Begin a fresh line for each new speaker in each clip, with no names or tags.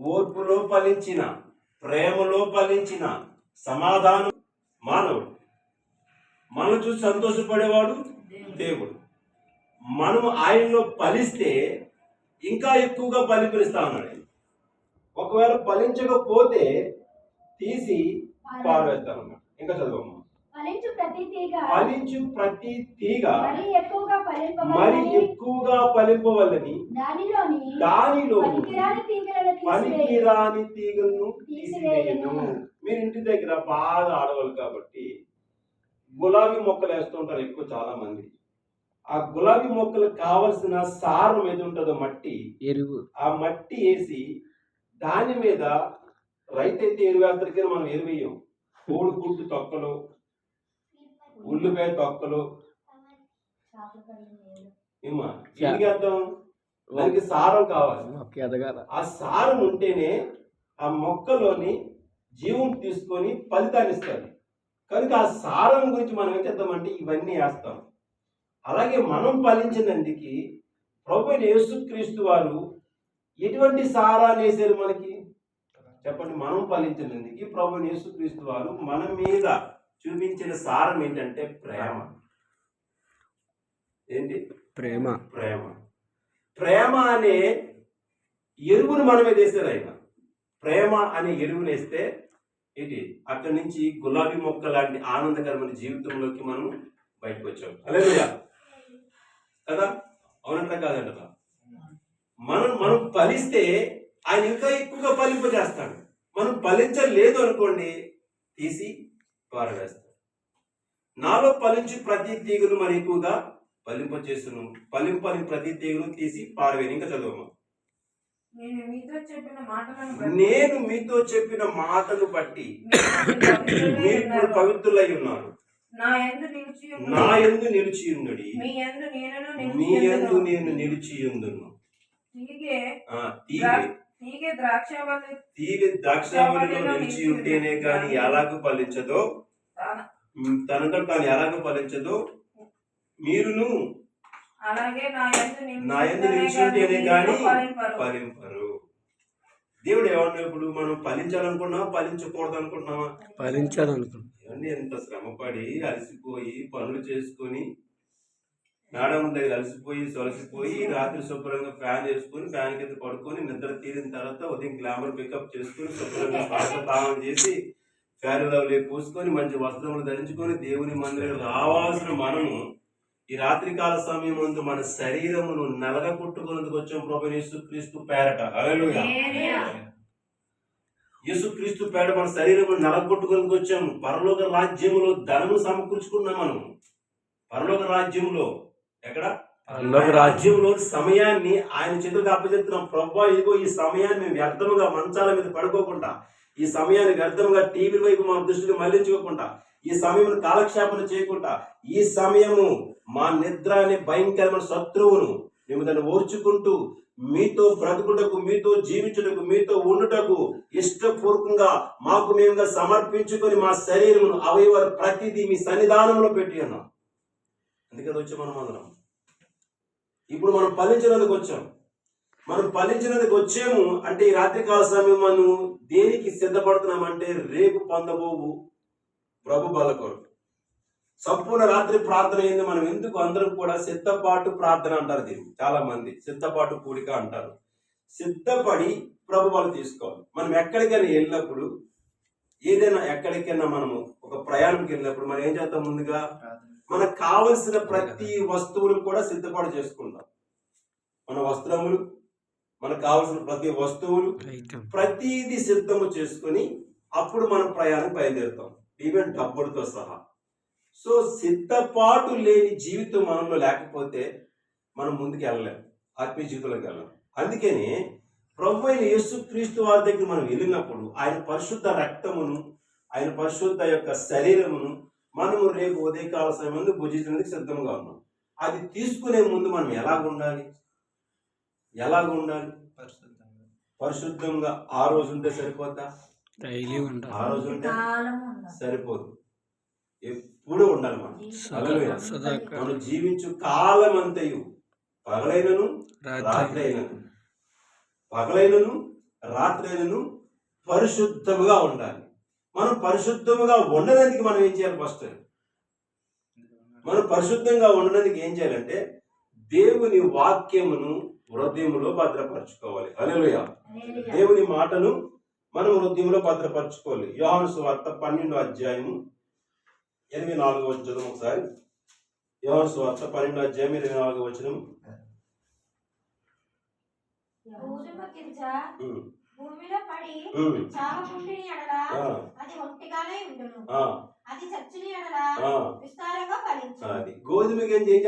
ఓర్పులో ఫలించిన ప్రేమలో ఫలించిన సమాధానం మానవుడు. మనం చూసి సంతోషపడేవాడు దేవుడు. మనం ఆయనలో ఫలిస్తే ఇంకా ఎక్కువగా ఫలిపిస్తా ఉన్నాడు. ఒకవేళ ఫలించకపోతే తీసి పారవేస్తాను అన్నమాట ఇంకా చదవమ్మా
ప్రతి తీగ
ఫలించు ప్రతి తీగ
మరి ఎక్కువగా
మరి
ఫలింపబడాలని
ఎక్కువగా ఫలింపవల్లని.
దానిలోని
దానిలో
పనికిరాని తీగలను
తీసివేయను. మీరు ఇంటి దగ్గర బాగా ఆడవాళ్ళు కాబట్టి గులాబీ మొక్కలు వేస్తుంటారు ఎక్కువ చాలా మంది ఆ గులాబీ మొక్కలకు కావలసిన సారం ఏది ఉంటుందో మట్టి.
ఎరువు.
ఆ మట్టి వేసి దాని మీద రైతు అయితే ఎరువు వేస్తారు కానీ మనం ఎరువు వేయం కోడి గుడ్డు తొక్కలు ఉల్లిపాయ తొక్కలు. ఏమా ఎందుకు వేద్దాం? దానికి సారం కావాలి. ఆ సారం ఉంటేనే ఆ మొక్కలోని జీవం తీసుకొని ఫలితాన్ని ఇస్తుంది కనుక ఆ సారం గురించి మనం ఏం చేద్దామంటే ఇవన్నీ వేస్తాం. అలాగే మనం ఫలించినందుకు ప్రభు యేసుక్రీస్తు వారు ఎటువంటి సారాన్ని వేసారు మనకి? చెప్పండి మనం ఫలించినందుకు ప్రభు యేసుక్రీస్తు వారు మన మీద చూపించిన సారం ఏంటంటే ప్రేమ. ఏంటి?
ప్రేమ.
ప్రేమ. ప్రేమ అనే ఎరువును మన మీద వేసారు ఆయన. ప్రేమ అనే ఎరువును వేస్తే ఏంటి? అక్కడి నుంచి గులాబీ మొక్క లాంటి ఆనందకరమైన జీవితంలోకి మనం బయటకు వచ్చాం అలేలుయా కదా? అవునంట కాదంట మనం మనం ఫలిస్తే ఆయన ఇంకా ఎక్కువగా ఫలింపజేస్తాడు. మనం ఫలించలేదు అనుకోండి తీసి పారవేస్తాడు నాలో ఫలించి ప్రతి తీగను మరి ఎక్కువగా ఫలింపచేసును ఫలింపని ప్రతి తీగను తీసి పారవేని ఇంకా చదవమ్మా
నేను మీతో చెప్పిన
మాటను బట్టి మీరు ఇప్పుడు. పవిత్రులై ఉన్నారు.
నా యందు నిలిచి ఉన్న-
నా యందు నిలిచి ఉన్నడి
మీ ఉందును.
నేను నిలిచి ఉందును
తీగే
తీగే ద్రాక్షావళిలో నిలిచి ఉంటేనే కానీ ఎలాగ ఫలించదో.
తాన-
ఉమ్, తనంతట తాను ఎలాగ ఫలించదో. మీరును
అలాగే నా యందు నిలిచి ఉంటేనే కానీ ఫలింపరు.
దేవుడు ఏమన్నా ఇప్పుడు? మనం ఫలించాలనుకున్నావా ఫలించకూడదు అనుకుంటున్నావా
ఫలించాలనుకుంటున్నాను
ఇవన్నీ ఎంత శ్రమపడి అలసిపోయి పనులు చేసుకొని మేడం దగ్గర అలసిపోయి సొలసిపోయి రాత్రి శుభ్రంగా ఫ్యాన్ వేసుకొని ఫ్యాన్ కింద పడుకొని నిద్ర తీరిన తర్వాత ఉదయం గ్లామర్ పికప్ చేసుకొని శుభ్రంగా స్నానం చేసి ఫ్యాన్ లవ్లీ పూసుకొని మంచి వస్త్రములు ధరించుకొని దేవుని మందిరం రావాల్సిన మనము ఈ రాత్రికాల సమయం ముందు మన శరీరమును నలగ కొట్టుకున్నందుకు వచ్చాం ప్రభు యేసుక్రీస్తు పేరట. హల్లెలూయా. యేసుక్రీస్తు పేడ మన శరీరం నలగొట్టుకొని వచ్చాము పరలోక రాజ్యములో ధనము సమకూర్చుకున్నాం మనం. పరలోక రాజ్యంలో ఎక్కడ?
పరలోక
రాజ్యంలో సమయాన్ని ఆయన చేతులకు అప్పచెప్తున్నాం ప్రభా ఇదిగో ఈ సమయాన్ని మేము వ్యర్థముగా మంచాల మీద పడుకోకుండా ఈ సమయాన్ని వ్యర్థముగా టీవీ వైపు మా దృష్టిని మళ్ళించుకోకుండా ఈ సమయం కాలక్షేపణ చేయకుండా ఈ సమయము మా నిద్ర అనే భయంకరమైన శత్రువును మేము దాన్ని ఓర్చుకుంటూ మీతో బ్రతుకుటకు మీతో జీవించుటకు మీతో ఉండుటకు ఇష్టపూర్వకంగా మాకు మేముగా సమర్పించుకొని మా శరీరమును అవయవాలు ప్రతిదీ మీ సన్నిధానంలో పెట్టి ఉన్నాం. అందుకని వచ్చి మనం అందరం. ఇప్పుడు మనం ఫలించినందుకు వచ్చాం. మనం ఫలించినందుకు వచ్చాము అంటే ఈ రాత్రికాల సమయం మనం దేనికి సిద్ధపడుతున్నామంటే రేపు పొందబోవు ప్రభు బల కొరకు. సంపూర్ణ రాత్రి ప్రార్థన అయింది మనం ఎందుకు అందరం కూడా సిద్ధపాటు ప్రార్థన అంటారు దీన్ని? చాలా మంది సిద్ధపాటు కూడిక అంటారు. సిద్ధపడి ప్రభు బలం తీసుకోవాలి. మనం ఎక్కడికైనా వెళ్ళినప్పుడు ఏదైనా ఎక్కడికైనా మనము ఒక ప్రయాణంకి వెళ్ళినప్పుడు మనం ఏం చేస్తాం ముందుగా? మనకు కావలసిన ప్రతి వస్తువులు కూడా సిద్ధపాటు చేసుకుంటాం మన వస్త్రములు మనకు కావలసిన ప్రతి వస్తువులు ప్రతిదీ సిద్ధము చేసుకొని అప్పుడు మనం ప్రయాణం బయలుదేరుతాం. ఈవెన్ డబ్బులతో సహా. సో సిద్ధపాటు లేని జీవితం మనలో లేకపోతే మనం ముందుకు వెళ్ళలేం. ఆత్మీయ జీవితంలోకి వెళ్ళాం అందుకని ప్రభు అయిన యేసుక్రీస్తు వారి దగ్గర మనం వెళ్ళినప్పుడు ఆయన పరిశుద్ధ రక్తమును ఆయన పరిశుద్ధ యొక్క శరీరమును మనము రేపు ఉదయకాల సమయంలో భుజించడానికి సిద్ధంగా ఉన్నాం. అది తీసుకునే ముందు మనం ఎలాగ ఉండాలి? ఎలాగ ఉండాలి? పరిశుద్ధంగా. ఆ రోజు ఉంటే సరిపోతా
డైలీ
ఆ
ఉండాలి
రోజు ఉంటే. సరిపోదు. ఎప్పుడూ ఉండాలి మనం. మనం జీవించు కాలమంతయు పగలైనను రాత్రి.
రాత్రి
అయినను పగలైనను రాత్రి అయినను పరిశుద్ధముగా ఉండాలి. మనం పరిశుద్ధముగా ఉండడానికి మనం ఏం చేయాలి ఫస్ట్ మనం పరిశుద్ధంగా ఉండడానికి ఏం చేయాలంటే దేవుని వాక్యమును హృదయములో భద్రపరచుకోవాలి. హల్లెలూయా. దేవుని మాటను మనం హృదయంలో భద్రపరచుకోవాలి. యోహాను సువార్త పన్నెండు అధ్యాయము ఎనిమిది నాలుగు వచ్చిన ఒకసారి. యోహాను సువార్త పన్నెండు అధ్యాయం ఇరవై నాలుగు వచ్చిన
భూమిలో పడి చావకుండిని ఎడల అది ఒంటిగానే ఉండును.
ఆ,
అది చచ్చుని ఎడల. విస్తారంగా ఫలించు.
అది ఏం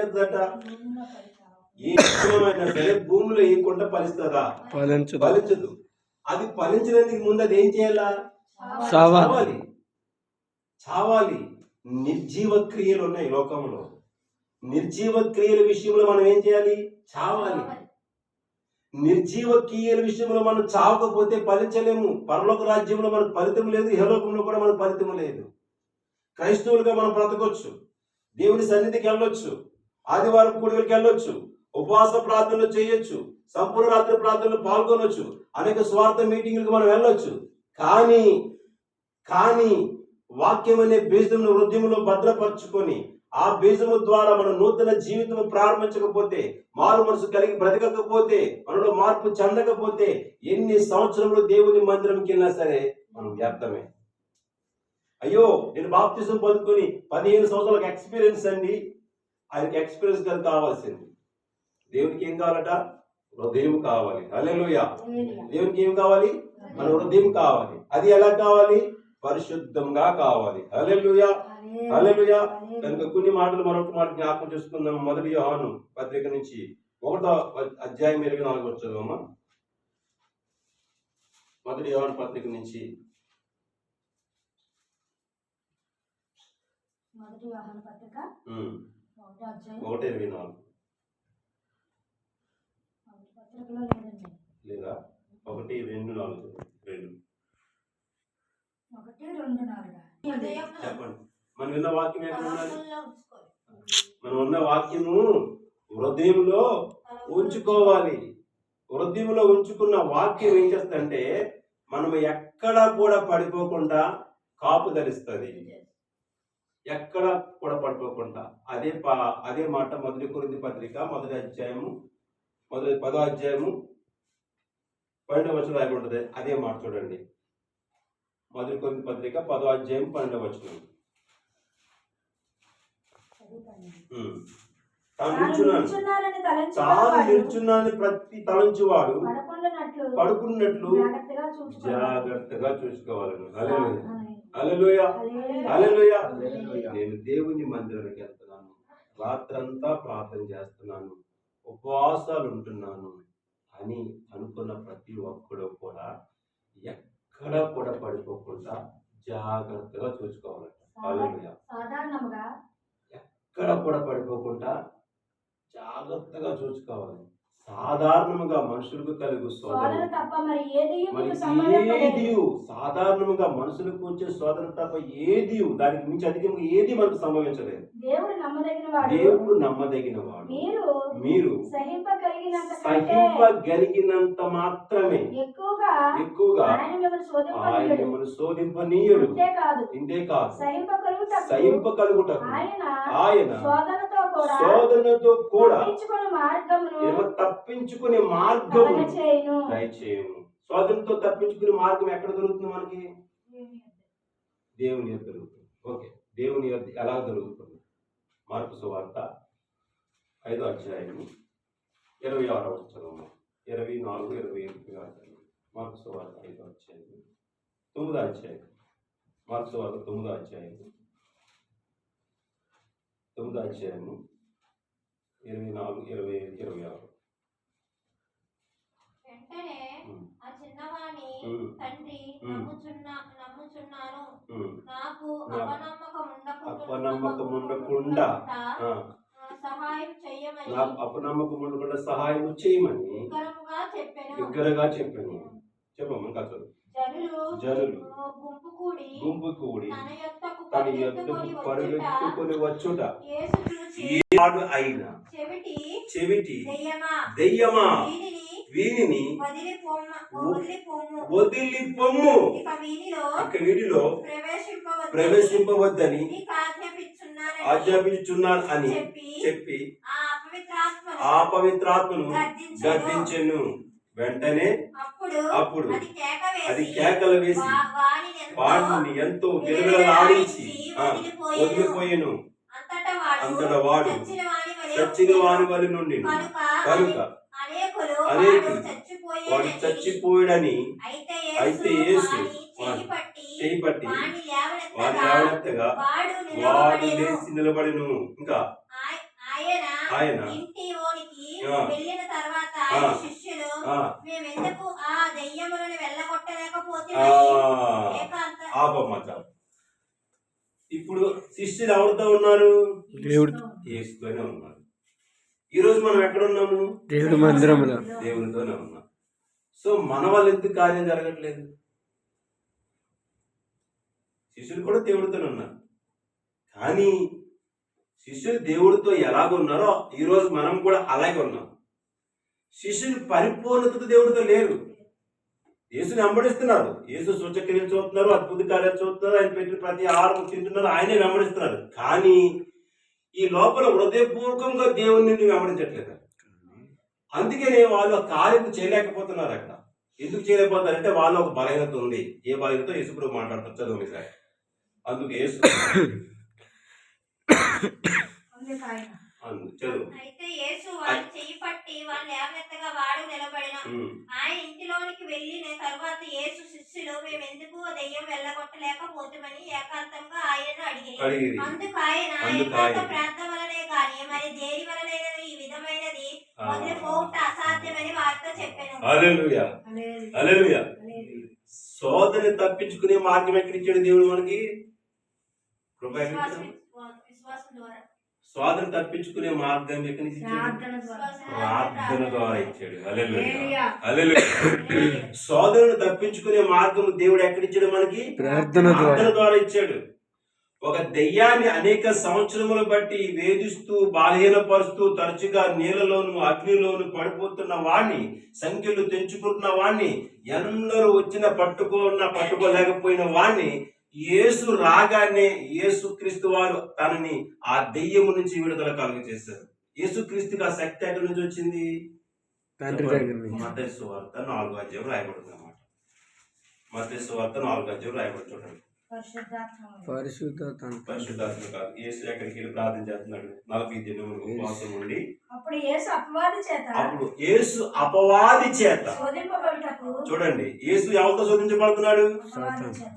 పడిచావు.
ఏ విషయమైనా సరే భూమిలో వేయకుండా ఫలిస్తుందా?
ఫలించదు.
ఫలించదు. అది ఫలించడానికి ముందు అది ఏం చేయాలా? చావాలి. చావాలి. నిర్జీవ క్రియలు ఉన్నాయి లోకంలో. నిర్జీవ క్రియల విషయంలో మనం ఏం చేయాలి? చావాలి. నిర్జీవ కీయల విషయంలో మనం చావకపోతే ఫలించలేము. పరలోక రాజ్యంలో మనకు ఫలితం లేదు హలోకంలో కూడా మనకు ఫలితం లేదు. క్రైస్తవులుగా మనం బ్రతకొచ్చు. దేవుని సన్నిధికి వెళ్ళొచ్చు. ఆదివారం కూడికి వెళ్ళొచ్చు. ఉపవాస ప్రార్థనలు చేయొచ్చు. సంపూర్ణ రాత్రి ప్రార్థనలు పాల్గొనొచ్చు. అనేక స్వార్థ మీటింగులకు మనం వెళ్ళొచ్చు. కానీ కానీ వాక్యం అనే బీజమును హృదయంలో భద్రపరచుకొని ఆ బీజము ద్వారా మన నూతన జీవితం ప్రారంభించకపోతే మారు మనసు కలిగి బ్రతకకపోతే మనలో మార్పు చెందకపోతే ఎన్ని సంవత్సరములు దేవుని మందిరంకి వెళ్ళినా సరే మనం వ్యర్థమే. అయ్యో నేను బాప్తిజం పొందుకొని పదిహేను సంవత్సరాలకు ఎక్స్పీరియన్స్ అండి. ఆయనకి ఎక్స్పీరియన్స్ గారు కావాల్సింది. దేవునికి ఏం కావాలట? హృదయం కావాలి. హల్లెలూయా. దేవునికి ఏం కావాలి? మన హృదయం కావాలి. అది ఎలా కావాలి? పరిశుద్ధంగా కావాలి. హల్లెలూయా. కనుక కొన్ని మాటలు మరొక మాట జ్ఞాపకం చేసుకుందాం. మొదటి యోహాను పత్రిక నుంచి ఒకటో అధ్యాయం ఇరవై నాలుగు వచ్చేదమ్మా మొదటి యోహాను పత్రిక నుంచి.
ఒకటో
ఇరవై నాలుగు. లేదా? ఒకటి రెండు నాలుగు. రెండు.
ఒకటి రెండు నాలుగు.
హృదయమును
చెప్పండి. మనం విన్న వాక్యం ఎక్కడ ఉండాలి. మనం ఉన్న వాక్యము హృదయంలో ఉంచుకోవాలి. హృదయంలో ఉంచుకున్న వాక్యం ఏం చేస్తుందంటే మనం ఎక్కడా కూడా పడిపోకుండా కాపు ధరిస్తుంది. ఎక్కడ కూడా పడిపోకుండా. అదే పా అదే మాట మొదటి కొరింది పత్రిక మొదటి అధ్యాయము మొదటి పదో అధ్యాయము పన్నెండవ వచనం రాయబడి ఉంటుంది. అదే మాట చూడండి. మొదటి కొరింది పత్రిక పదో అధ్యాయం పన్నెండవ వచనం. తాను నిల్చున్నాను. తాను ప్రతి తలంచువాడు పడుకున్నట్లు
జాగ్రత్తగా చూసుకోవాలి.
జాగ్రత్తగా చూసుకోవాలను హల్లెలూయా.
హల్లెలూయా.
హల్లెలూయా.
హల్లెలూయా.
హల్లెలూయా. నేను దేవుని మందిరానికి వెళ్తున్నాను. రాత్రంతా ప్రార్థన చేస్తున్నాను. ఉపవాసాలు ఉంటున్నాను అని అనుకున్న ప్రతి ఒక్కడు కూడా ఎక్కడ కూడా పడిపోకుండా జాగ్రత్తగా చూసుకోవాలంట. హల్లెలూయా.
సాధారణంగా
కూడా పడిపోకుండా జాగ్రత్తగా చూసుకోవాలి. సాధారణంగా మనుషులకు కలుగు
సోదరు
సోదరు
తప్ప మరి ఏది
సాధారణంగా మనుషులకు వచ్చే సోదరు తప్ప ఏది దానికి మించి అధికంగా ఏది మనకు సంభవించలేదు.
దేవుడు నమ్మదగిన వాడు.
దేవుడు నమ్మదగిన వాడు.
మీరు
మీరు
సహింపగలిగినంత
మాత్రమే.
ఎక్కువగా
ఎక్కువగా
ఆయన మిమ్మల్ని
శోధింపనీయుడు. ఇంతే కాదు.
సహింపగలుగుటకు
సహింపగలుగుటకు.
ఆయన
ఆయన
శోధనతో కూడా
శోధనతో కూడా
తప్పించుకుని మార్గమును
తప్పించుకునే మార్గం దయచేయము. శోధనతో తప్పించుకునే మార్గం ఎక్కడ దొరుకుతుంది మనకి? దేవుని యొద్ద. దొరుకుతుంది. ఓకే. దేవుని యొద్ద ఎలా దొరుకుతుంది? మార్పు సువార్త ఐదో అధ్యాయము ఇరవై ఆరో వచ్చాము ఇరవై నాలుగు ఇరవై ఎనిమిది అధ్యాయం మార్పు సువార్త ఐదో అధ్యాయం తొమ్మిదో అధ్యాయం మార్పు సువార్త తొమ్మిదో అధ్యాయం తొమ్మిదో అధ్యాయము ఇరవై నాలుగు ఇరవై ఐదు ఇరవై ఆరు.
వెంటనే ఆ చిన్నవాణి తండ్రి. నమ్ముచున్నా నమ్ముచున్నాను. నాకు అపనమ్మకం ఉండకుండా
అపనమ్మకం ఉండకుండా
సహాయం చెయ్యమని
నాకు అపనమ్మకం ఉండకుండా సహాయం చేయమని దగ్గరగా చెప్పాను. చెప్పమ్మా కథ
జనులు ఆ, గుంపు కూడి తన
తన
పరిగెత్తుకొని వచ్చుట.
వాడు అయిన
చెవిటి
చెవిటి
దెయ్యమా?
వీనిని
వదిలి పొమ్మ ఇక ప్రవేశింపవద్దు
ప్రవేశింపవద్దని ఆజ్ఞాపించుచున్నాను అని
చెప్పి ఆ
పవిత్రాత్మను
గద్దించెను.
వెంటనే
అప్పుడు అది
కేకలు వేసి వాడిని ఎంతో విలువలాడించి
వదిలిపోయెను. అంతటా వాడు చచ్చిన వాని. వలి
నుండి
కనుక అనేకులు వాడు చచ్చిపోయాడని అయితే యేసు
యేసు
వాని చెయ్యి పట్టి
చేయి పట్టి
వాని
వాడి
లేవనెత్తగా వాడు.
లేచి నిలబడిను ఇంకా
ఆయ- ఆయన. వెళ్ళిన తర్వాత మేమెందుకు? ఆ దెయ్యములను వెళ్ళగొట్టలేకపోతే
ఆపమ్మ చాలు. ఇప్పుడు శిష్యులు ఎవరితో ఉన్నారు?
దేవుడు.
యేసుతోనే ఉన్నారు. ఈ రోజు మనం ఎక్కడ ఉన్నాము?
దేవుడి మందిరంలో
దేవునితోనే ఉన్నాం. సో మన వల్ల ఎందుకు కార్యం జరగట్లేదు? శిష్యులు కూడా దేవుడితోనే ఉన్నారు. కానీ శిష్యులు దేవుడితో ఎలాగున్నారో ఈ రోజు మనం కూడా అలాగే ఉన్నాం. శిష్యుని పరిపూర్ణతతో దేవుడితో లేరు. యేసుని వెంబడిస్తున్నారు. యేసు సూచక్రియలు చూస్తున్నారు అద్భుత కార్యాలు చూస్తున్నారు ఆయన పెట్టిన ప్రతి ఆహారం తింటున్నారు ఆయనే వెంబడిస్తున్నారు. కానీ ఈ లోపల హృదయపూర్వకంగా దేవుని వెంబడించట్లేదు. అందుకనే వాళ్ళు ఆ కార్యం చేయలేకపోతున్నారు అక్కడ. ఎందుకు చేయలేకపోతారంటే వాళ్ళు ఒక బలహీనత ఉంది. ఏ బలహీనతో యేసుప్రభు మాట్లాడతారు? చదువు సార్ అందుకు యేసు చదువు
అయితే యేసు చెయ్యి పట్టి లేవనెత్తగా వాడు నిలబడిన. ఆయన ఇంటిలోనికి వెళ్ళిన తర్వాత యేసు శిష్యులు మేము ఎందుకు దెయ్యం వెళ్ళగొట్టలేకపోతామని ఏకాంతంగా ఆయన అడిగి అందుకు ఆయన ఏకాంత. ప్రార్థన వలనే గాని మరి దేని వలనైనా ఈ విధమైనది. వదిలిపోవుట అసాధ్యమని వారితో చెప్పాను.
శోధని తప్పించుకునే మార్గం ఎక్కడిచ్చాడు దేవుడు మనకి కృప?
విశ్వాసం ద్వారా
శోధన తప్పించుకునే మార్గం ఎక్కడి నుంచి ఇచ్చాడు? ప్రార్థన ద్వారా. ఇచ్చాడు. హల్లెలూయా.
హల్లెలూయా.
హల్లెలూయా. శోధనను తప్పించుకునే మార్గం దేవుడు ఎక్కడిచ్చాడు మనకి?
ప్రార్థన ద్వారా.
ప్రార్థన ద్వారా ఇచ్చాడు. ఒక దెయ్యాన్ని అనేక సంవత్సరములు బట్టి వేధిస్తూ బలహీనపరుస్తూ తరచుగా నీళ్ళలోను అగ్నిలోను పడిపోతున్న వాణ్ణి సంఖ్యలు తెంచుకుంటున్న వాణ్ణి ఎందరూ వచ్చిన పట్టుకున్న పట్టుకోలేకపోయిన వాణ్ణి యేసు రాగానే యేసు క్రీస్తు వారు తనని ఆ దెయ్యము నుంచి విడుదల కలుగ చేశారు. యేసు క్రీస్తుకి ఆ శక్తి ఎక్కడి నుంచి వచ్చింది? మతేసు సువార్త నాలుగు అధ్యాయం రాయబడుతుంది అన్నమాట మతేసు సువార్త నాలుగు అధ్యాయం రాయబడి చూడండి
పరిశుద్ధాత్మ
పరిశుద్ధ తండ్రి
పరిశుద్ధాత్మ కాదు యేసు ఎక్కడికి వెళ్ళి ప్రార్థన చేస్తున్నాడు? నలభై దినములు ఉపవాసం ఉండి.
అప్పుడు యేసు అపవాది చేత.
అప్పుడు యేసు అపవాది చేత.
శోధింపబడుటకు
చూడండి యేసు ఎవరితో శోధించబడుతున్నాడు?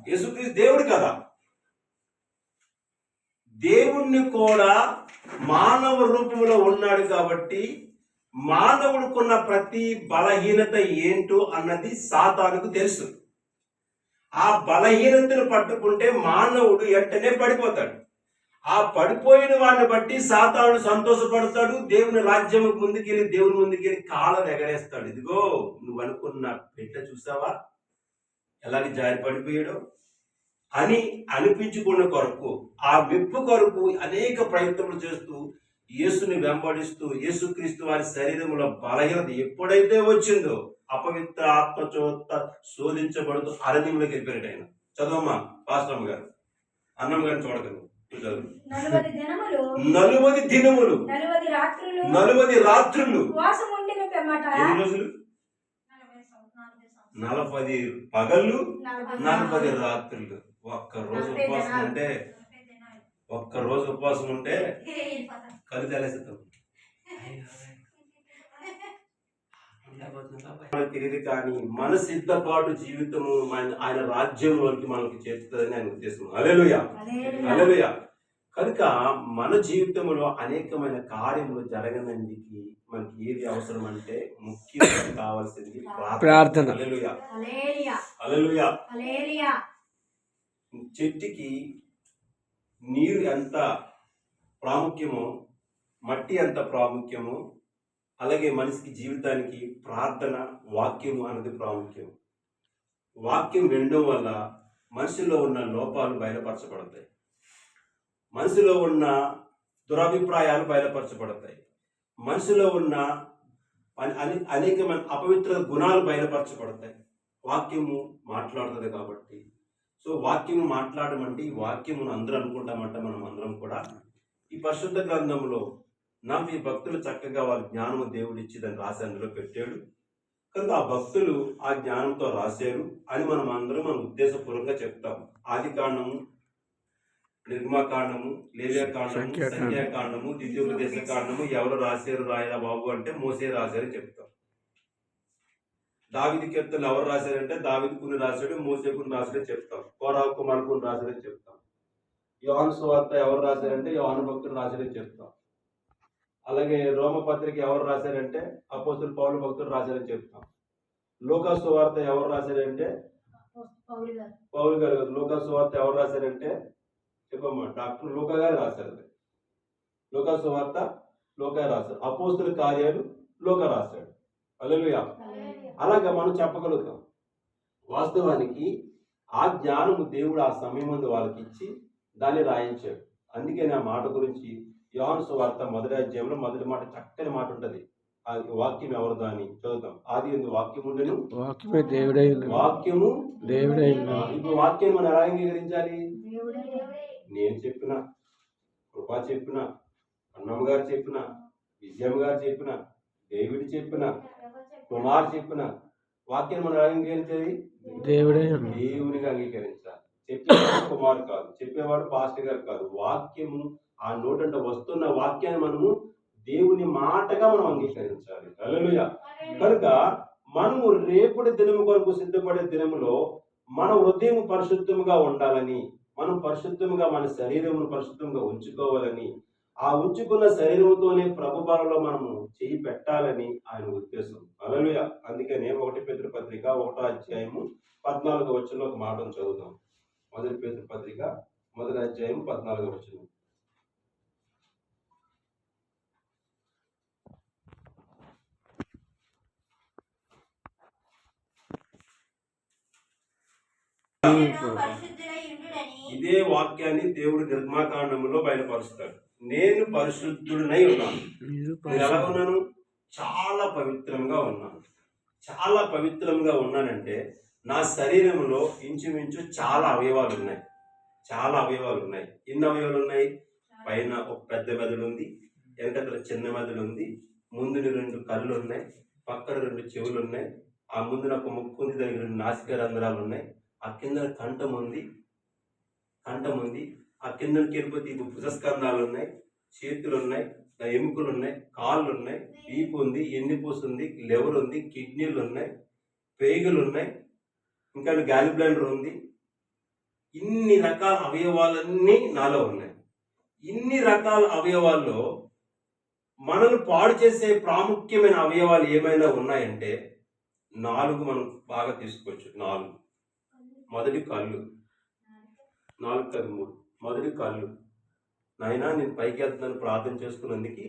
యేసుక్రీస్తు దేవుడు కదా. దేవుణ్ణి కూడా మానవ రూపంలో ఉన్నాడు కాబట్టి మానవుడుకున్న ప్రతి బలహీనత ఏంటో అన్నది సాతానుకు తెలుసు. ఆ బలహీనతను పట్టుకుంటే మానవుడు వెంటనే పడిపోతాడు. ఆ పడిపోయిన వాడిని బట్టి సాతానుడు సంతోషపడతాడు దేవుని రాజ్యం ముందుకెళ్ళి దేవుని ముందుకెళ్ళి కాళ్ళను ఎగరేస్తాడు. ఇదిగో నువ్వు అనుకున్న బిడ్డ చూసావా? ఎలాగ జారి పడిపోయాడో? అని అనిపించుకున్న కొరకు ఆ మెప్పు కొరకు అనేక ప్రయత్నములు చేస్తూ యేసుని వెంబడిస్తూ యేసుక్రీస్తు వారి శరీరంలో బలహీనత ఎప్పుడైతే వచ్చిందో అపవిత్ర ఆత్మచోత శోధించబడుతూ అరణ్యంలోకి వెళ్ళిపోయాడు ఆయన. చదవమ్మా పాస్టమ్ గారు. అన్నం గారిని చూడగలరు
నలువది దినములు.
నలువది
రాత్రులు.
ఎన్ని రోజులు?
నలభై
పగళ్ళు
నలభై
రాత్రులు. ఒక్క రోజు ఉపవాసం
దినాలు.
ఒక్క రోజు ఉపవాసం ఉంటే. కళ్ళు తెలేస్తాం మనకు తెలియదు కానీ మన సిద్ధపాటు జీవితము ఆయన రాజ్యంలోకి మనకి చేరుతుందని ఆయన ఉద్దేశం అలెలుయ
హల్లెలూయా.
అలెలుయ కనుక మన జీవితంలో అనేకమైన కార్యములు జరగనందుకు మనకి ఏది అవసరం అంటే ముఖ్యంగా కావాల్సింది
ప్రార్థన.
Alleluia
hallelujah.
Alleluia
hallelujah.
చెట్టుకి నీరు ఎంత ప్రాముఖ్యమో మట్టి ఎంత ప్రాముఖ్యమో అలాగే మనిషికి జీవితానికి ప్రార్థన వాక్యము అన్నది ప్రాముఖ్యం. వాక్యం వినడం వల్ల మనిషిలో ఉన్న లోపాలు బయలుపరచబడతాయి. మనిషిలో ఉన్న దురభిప్రాయాలు బయలుపరచబడతాయి. మనిషిలో ఉన్న అనేకమైన అపవిత్ర గుణాలు బయలుపరచబడతాయి. వాక్యము మాట్లాడుతుంది కాబట్టి సో వాక్యము మాట్లాడమంటే ఈ వాక్యమును అందరూ అనుకుంటామంటే మనం అందరం కూడా. ఈ పరిశుద్ధ గ్రంథంలో నాకు ఈ భక్తులు చక్కగా వాళ్ళ జ్ఞానము దేవుడు ఇచ్చి దాన్ని రాసి అందులో పెట్టాడు. కనుక ఆ భక్తులు ఆ జ్ఞానంతో రాశారు. అని మనం అందరం మనం ఉద్దేశపూర్వకంగా చెప్తాం. ఆది కాండము నిర్మాకాండము లేవ్యకాండము
సంఖ్యాకాండం.
సంఖ్యాకాండము ద్వితీయోపదేశ కాండము ఎవరు రాశారు రాయరా బాబు అంటే మోసే రాశారని చెప్తాం. దావిది కీర్తనలు ఎవరు రాశారంటే దావిది కుని రాశాడు మోసే కొన్ని రాశాడని చెప్తాం. కోరావు కుమార్ కొన్ని రాశాడని చెప్తాం. యోహాను సువార్త ఎవరు రాశారంటే యోహాను భక్తులు రాశాడని చెప్తాం. అలాగే రోమ పత్రిక ఎవరు రాశారంటే అపోస్తులు పౌరుల భక్తులు రాశారని చెప్తాం. లోకా సువార్త ఎవరు రాశారంటే
పౌలు గారు
లోకా సువార్త ఎవరు రాశారంటే చెప్పమ్మా డాక్టర్ లోకా గారు రాశారు. లోకా సువార్త లోకా రాశారు. అపోస్తుల కార్యాలు లోక రాశాడు. అలలుయా అలాగా మనం చెప్పగలుగుతాం. వాస్తవానికి ఆ జ్ఞానము దేవుడు ఆ సమయం ముందు వాళ్ళకి ఇచ్చి దాన్ని రాయించాడు. అందుకే నా మాట గురించి యోహాను సువార్త మొదటి అధ్యాయంలో మొదటి మాట చక్కని మాట ఉంటది. ఆ వాక్యం ఎవరిదో అని చదువుతాం. ఆది ఎందు వాక్యం ఉండను?
వాక్యమే దేవుడై.
వాక్యము
దేవుడై.
ఇప్పుడు వాక్యాన్ని మనం ఎలా అంగీకరించాలి?
దేవుడే
నేను చెప్పిన కృపా చెప్పిన అన్నమ్మ గారు చెప్పిన విజయమ్మ గారు చెప్పిన డేవిడ్ చెప్పిన కుమార్ చెప్పిన వాక్యాన్ని మనం ఎలా అంగీకరించాలి
దేవుడై.
దేవునిగా అంగీకరించాలి. చెప్పేవాడు కుమార్ కాదు. చెప్పేవాడు పాస్టర్ గారు కాదు. వాక్యము ఆ నోటంట వస్తున్న వాక్యాన్ని మనము దేవుని మాటగా మనం అంగీకరించాలి. హల్లెలూయా. కనుక మనము రేపటి దినము కొరకు సిద్ధపడే దినములో మన హృదయం పరిశుద్ధముగా ఉండాలని మనం పరిశుద్ధముగా మన శరీరమును పరిశుద్ధంగా ఉంచుకోవాలని ఆ ఉంచుకున్న శరీరంతోనే ప్రభు బలలో మనము చేయి పెట్టాలని ఆయన ఉద్దేశం. అలలుయ అందుకనే ఒకటి పేతురు పత్రిక ఒకటో అధ్యాయము పద్నాలుగు వచ్చిన ఒక మాటను చదువుతాం మొదటి పేతురు పత్రిక మొదటి అధ్యాయం పద్నాలుగు వచ్చిన ఇదే వాక్యాన్ని దేవుడు నిర్మాకాండములో బయలుపరుస్తాడు. నేను పరిశుద్ధుడినై ఉన్నాను. నేను ఎలా ఉన్నాను? చాలా పవిత్రంగా ఉన్నాను. చాలా పవిత్రంగా ఉన్నానంటే నా శరీరంలో ఇంచుమించు చాలా అవయవాలు ఉన్నాయి. చాలా అవయవాలు ఉన్నాయి. ఎన్ని అవయవాలు ఉన్నాయి? పైన ఒక పెద్ద మెదడు ఉంది వెనకతల చిన్న మెదడు ఉంది ముందు రెండు కళ్ళు ఉన్నాయి పక్కన రెండు చెవులు ఉన్నాయి ఆ ముందున ఒక ముక్కు ఉంది దానికి రెండు నాసిక రంధ్రాలు ఉన్నాయి ఆ కింద కంఠం ఉంది కంఠం ఉంది ఆ కిందకి వెళ్ళిపోతే ఇది భుజస్కంధాలు ఉన్నాయి చేతులు ఉన్నాయి ఎముకలు ఉన్నాయి కాళ్ళు ఉన్నాయి వీపు ఉంది ఎన్ని ఉంది లెవర్ ఉంది కిడ్నీలు ఉన్నాయి పేగులు ఉన్నాయి ఇంకా గాలి బ్లాండర్ ఉంది. ఇన్ని రకాల అవయవాలన్నీ నాలో ఉన్నాయి. ఇన్ని రకాల అవయవాల్లో మనల్ని పాడు చేసే ప్రాముఖ్యమైన అవయవాలు ఏమైనా ఉన్నాయంటే నాలుగు మనం బాగా తీసుకోవచ్చు. నాలుగు. మొదటి కళ్ళు. నాలుగు కాదు మూడు. మొదటి కళ్ళు. నాయనా నేను పైకి వెళ్తున్నాను ప్రార్థన చేసుకున్నందుకు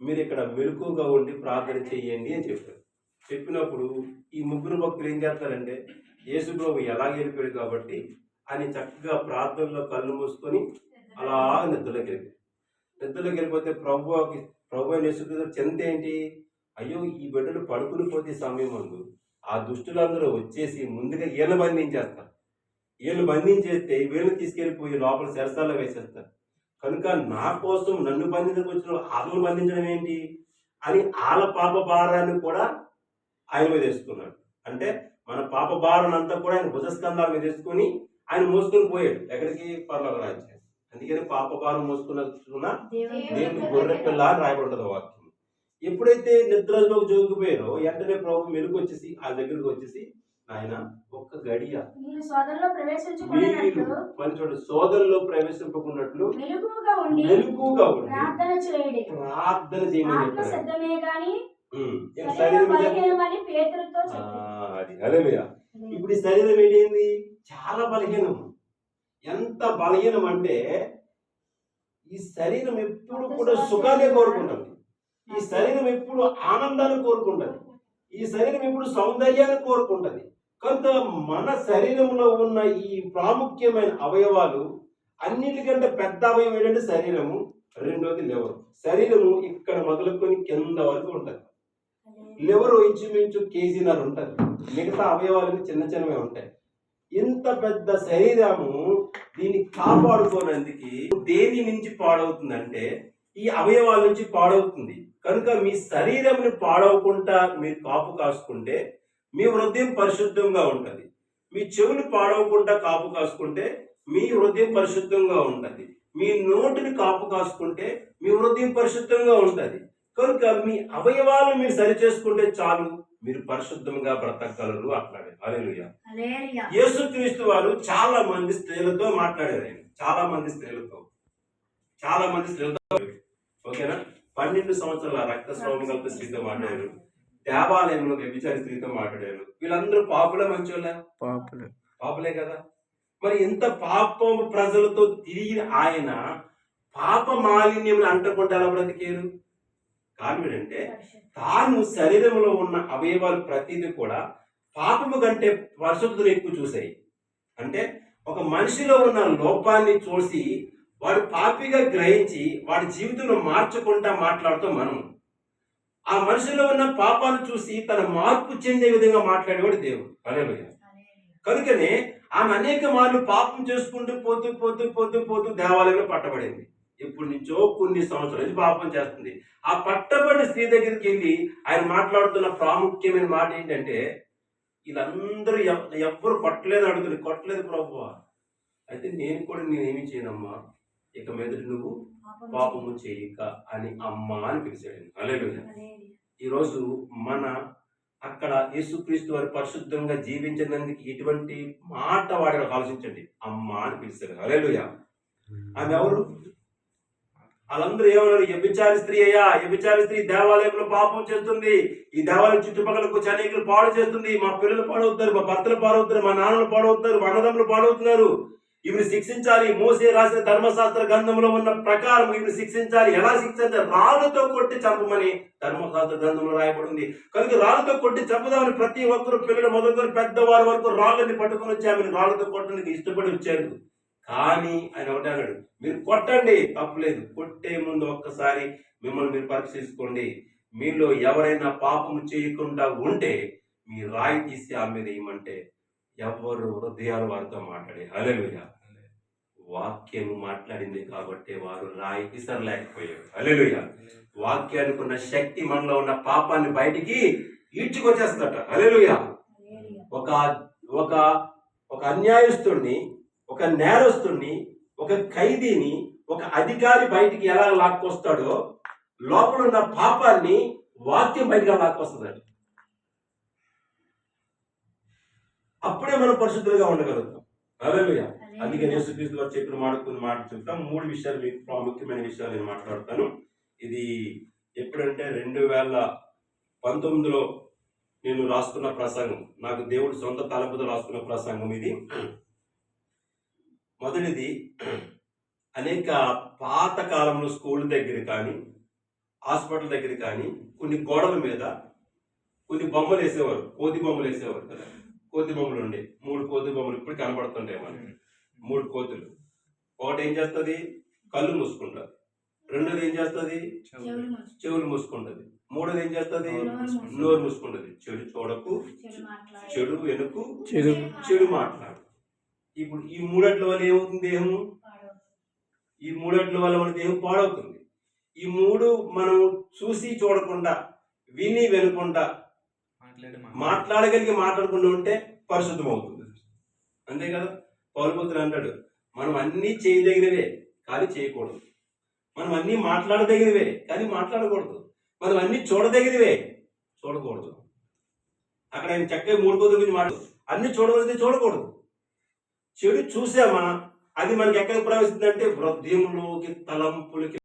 మీరు ఇక్కడ మెలకుగా ఉండి ప్రార్థన చేయండి అని చెప్పారు. చెప్పినప్పుడు ఈ ముగ్గురు భక్తులు ఏం చేస్తారంటే యేసు ప్రభు ఎలా గెలిపాడు కాబట్టి ఆయన చక్కగా ప్రార్థనలో కళ్ళు మూసుకొని అలా నిద్రలోకి వెళ్ళిపోయాడు. నిద్రలోకి వెళ్ళిపోతే ప్రభు ప్రభు అని చింత ఏంటి? అయ్యో ఈ బిడ్డలు పడుకుని పోతే సమయం ముందు ఆ దుష్టులందరూ వచ్చేసి ముందుగా ఈయన బంధించేస్తారు వీళ్ళు బంధించేస్తే వీళ్ళని తీసుకెళ్ళిపోయి లోపల సెరసాల్లో వేసేస్తారు. కనుక నా కోసం నన్ను బంధించడానికి వచ్చిన ఆత్మను బంధించడం ఏంటి? అని ఆల పాప భారాన్ని కూడా ఆయన మీద వేసుకున్నాడు. అంటే మన పాప భారాన్ని అంతా కూడా ఆయన భుజస్కంధాల మీద వేసుకొని ఆయన మోసుకొని పోయాడు. ఎక్కడికి? పర్లోక రాజ్యం అందుకని పాప భారం మోసుకున్న దేవుని గొర్రె పిల్ల అని రాయబడుతుంది వాక్యం. ఎప్పుడైతే నిద్రలోకి జోగిపోయారో వెంటనే ప్రభు మెలుగు వచ్చేసి ఆ దగ్గరికి వచ్చేసి ఆయన ఒక్క గడియ.
మీరు సోదరులో ప్రవేశించుకున్నట్లు
సోదరులో ప్రవేశింపకున్నట్లు
ఉండి
మెలుగుగా ఉండి
ప్రార్థన చేయడి.
ప్రార్థన చేయమని
ఆత్మ సిద్ధమే గాని
అది. ఇప్పుడు ఈ శరీరం ఏంటి? చాలా బలహీనం. ఎంత బలహీనం అంటే ఈ శరీరం ఎప్పుడు కూడా సుఖాన్ని కోరుకుంటుంది. ఈ శరీరం ఎప్పుడు ఆనందాన్ని కోరుకుంటుంది. ఈ శరీరం ఎప్పుడు సౌందర్యాన్ని కోరుకుంటుంది. కొంత మన శరీరంలో ఉన్న ఈ ప్రాముఖ్యమైన అవయవాలు అన్నిటికంటే పెద్ద అవయవం ఏంటంటే శరీరము రెండోది లివర్. శరీరము ఇక్కడ మొదలుకొని కింద వరకు ఉంటుంది. లివర్ ఇంచుమించు కేజీన్నర ఉంటుంది. మిగతా అవయవాలన్నీ చిన్న చిన్నవే ఉంటాయి. ఇంత పెద్ద శరీరము దీన్ని కాపాడుకోనందుకు దేని నుంచి పాడవుతుందంటే ఈ అవయవాల నుంచి పాడవుతుంది. కనుక మీ శరీరంని పాడవకుండా మీరు కాపు కాసుకుంటే మీ హృదయం పరిశుద్ధంగా ఉంటుంది. మీ చెవులు పాడవకుండా కాపు కాసుకుంటే మీ హృదయం పరిశుద్ధంగా ఉంటుంది. మీ నోటిని కాపు కాసుకుంటే మీ హృదయం పరిశుద్ధంగా ఉంటుంది. కనుక మీ అవయవాలను మీరు సరి చేసుకుంటే చాలు మీరు పరిశుద్ధంగా బ్రతకగలరు అట్లాడే హల్లెలూయా.
హల్లెలూయా.
యేసుక్రీస్తు వారు చాలా మంది స్త్రీలతో మాట్లాడారు ఆయన చాలా మంది స్త్రీలతో. చాలా మంది స్త్రీలతో. ఓకేనా? పన్నెండు సంవత్సరాల రక్తస్రావం కలిపి స్త్రీతో మాట్లాడారు. దేవాలయంలో వ్యభిచారి స్త్రీతో మాట్లాడారు. వీళ్ళందరూ పాపులే మంచోళ్ళ?
పాపలే.
పాపులే కదా? మరి ఇంత పాపం ప్రజలతో తిరిగిన ఆయన పాప మాలిన్యం అంటకుండా ఎలా బ్రతికేరు? కారణం ఏంటంటే తాను శరీరంలో ఉన్న అవయవాలు ప్రతిదీ కూడా పాపము కంటే పరిశుద్ధతను ఎక్కువ చూసాయి అంటే ఒక మనిషిలో ఉన్న లోపాన్ని చూసి వాడు పాపిగా గ్రహించి వాడి జీవితంలో మార్చకుండా మాట్లాడుతూ మనం. ఆ మనిషిలో ఉన్న పాపాలు చూసి తన మార్పు చెందే విధంగా మాట్లాడేవాడు దేవుడు. అలెలుయ్య కనుకనే ఆమె అనేక మార్లు పాపం చేసుకుంటూ పోతూ పోతూ పోతూ పోతూ దేవాలయంలో పట్టబడింది. ఇప్పుడు నుంచో కొన్ని సంవత్సరాల నుంచి పాపం చేస్తుంది. ఆ పట్టబడిన స్త్రీ దగ్గరికి వెళ్ళి ఆయన మాట్లాడుతున్న ప్రాముఖ్యమైన మాట ఏంటంటే వీళ్ళందరూ ఎవ్వరు కొట్టలేదు అడుగుతుంది. కొట్టలేదు ప్రభు అయితే నేను కూడా నేనేమి చేయనమ్మా? ఇక మీదట నువ్వు పాపము చేయక అని అమ్మ అని పిలిచాడు అలేలుయ్య ఈరోజు మన అక్కడ యేసుక్రీస్తు వారి పరిశుద్ధంగా జీవించినందుకు ఎటువంటి మాట వాడారు ఆలోచించండి. అమ్మ అని పిలిచారు అలేలుయ ఆమె ఎవరు? వాళ్ళందరూ ఏమన్నారు? వ్యభిచారి స్త్రీ అయ్యా వ్యభిచారి స్త్రీ దేవాలయంలో పాపం చేస్తుంది. ఈ దేవాలయం చుట్టుపక్కలకు అనేకులు పాడు చేస్తుంది. మా పిల్లలు పాడవుతారు మా భర్తలు పాడవుతారు మా నాన్నలు పాడవుతారు మా అన్నదమ్ములు పాడవుతున్నారు. ఇవిని శిక్షించాలి. మోసే రాసిన ధర్మశాస్త్ర గ్రంథంలో ఉన్న ప్రకారం ఇవిని శిక్షించాలి. ఎలా శిక్షించాలి రాళ్ళతో కొట్టి చంపమని ధర్మశాస్త్ర గ్రంథంలో రాయబడింది. కనుక రాళ్ళతో కొట్టి చంపుదామని ప్రతి ఒక్కరు పిల్లలు మొదలుకొని పెద్దవారి వరకు రాళ్ళని పట్టుకొని వచ్చి ఆమెను రాళ్ళతో కొట్టడానికి ఇష్టపడి వచ్చారు. కానీ ఆయన ఒకటే అన్నాడు మీరు కొట్టండి తప్పులేదు కొట్టే ముందు ఒక్కసారి మిమ్మల్ని మీరు పరీక్షించుకోండి. మీలో ఎవరైనా పాపం చేయకుండా ఉంటే మీ రాయి తీసి ఆమె మీద వేయమంటే ఎవరు హృదయాలు వారితో మాట్లాడే అలెలుయ వాక్యం మాట్లాడింది కాబట్టి వారు రాయి సరలేకపోయారు. అలెలుయ వాక్యానికి ఉన్న శక్తి మనలో ఉన్న పాపాన్ని బయటికి ఈడ్చుకొచ్చేస్తాట అలెలుయ ఒక ఒక ఒక అన్యాయస్తుడిని ఒక నేరస్తుడిని ఒక ఖైదీని ఒక అధికారి బయటికి ఎలా లాక్కొస్తాడో లోపల ఉన్న పాపాన్ని వాక్యం బయటగా లాక్కొస్తుందండి అప్పుడే మనం పరిశుద్ధులుగా ఉండగలుగుతాం. అందుకే యేసుక్రీస్తు వారు చెప్పిన మాట కొన్ని మాట చెప్తాం. మూడు విషయాలు మీకు ప్రాముఖ్యమైన విషయాలు నేను మాట్లాడతాను. ఇది ఎప్పుడంటే రెండు వేల పంతొమ్మిదిలో నేను రాసుకున్న ప్రసంగం. నాకు దేవుడు సొంత తలపుతో రాసుకున్న ప్రసంగం ఇది. మొదటిది అనేక పాత కాలంలో స్కూల్ దగ్గర కానీ హాస్పిటల్ దగ్గర కానీ కొన్ని గోడల మీద కొన్ని బొమ్మలు వేసేవారు. కోతి బొమ్మలు వేసేవారు కదా. కోతి బొమ్మలు ఉండే. మూడు కోతి బొమ్మలు ఇప్పుడు కనబడుతుంటాయి మనకి. మూడు కోతులు. ఒకటి ఏం చేస్తుంది? కళ్ళు మూసుకుంటుంది. రెండోది ఏం చేస్తుంది?
చెవులు. మూసు-
చెవులు మూసుకుంటుంది. మూడోది ఏం చేస్తుంది?
నోరు మూసు-
నోరు మూసుకుంటుంది. చెడు చూడకు
చెడు
వెనుకు
చెడు.
చెడు మాట్లాడు. ఇప్పుడు ఈ మూడట్ల వల్ల ఏమవుతుంది దేహము. ఈ మూడట్ల వల్ల మన దేహం పాడవుతుంది. ఈ మూడు మనం చూసి చూడకుండా విని వినకుండా మాట్లాడగలిగి మాట్లాడకుండా ఉంటే పరిశుద్ధం అవుతుంది అంతే కదా? పౌరపుత్రుడు అంటాడు మనం అన్నీ చేయదగినవే కానీ చేయకూడదు. మనం అన్నీ మాట్లాడదగినవే కానీ మాట్లాడకూడదు. మనం అన్నీ చూడదగినవే చూడకూడదు. అక్కడ ఆయన చక్కగా మూడు గురించి మాట్లాడు అన్ని చూడవలసింది చూడకూడదు. చెడు చూసామా? అది మనకి ఎక్కడ ప్రవేశిందంటే హృదయంలోకి తలంపులకి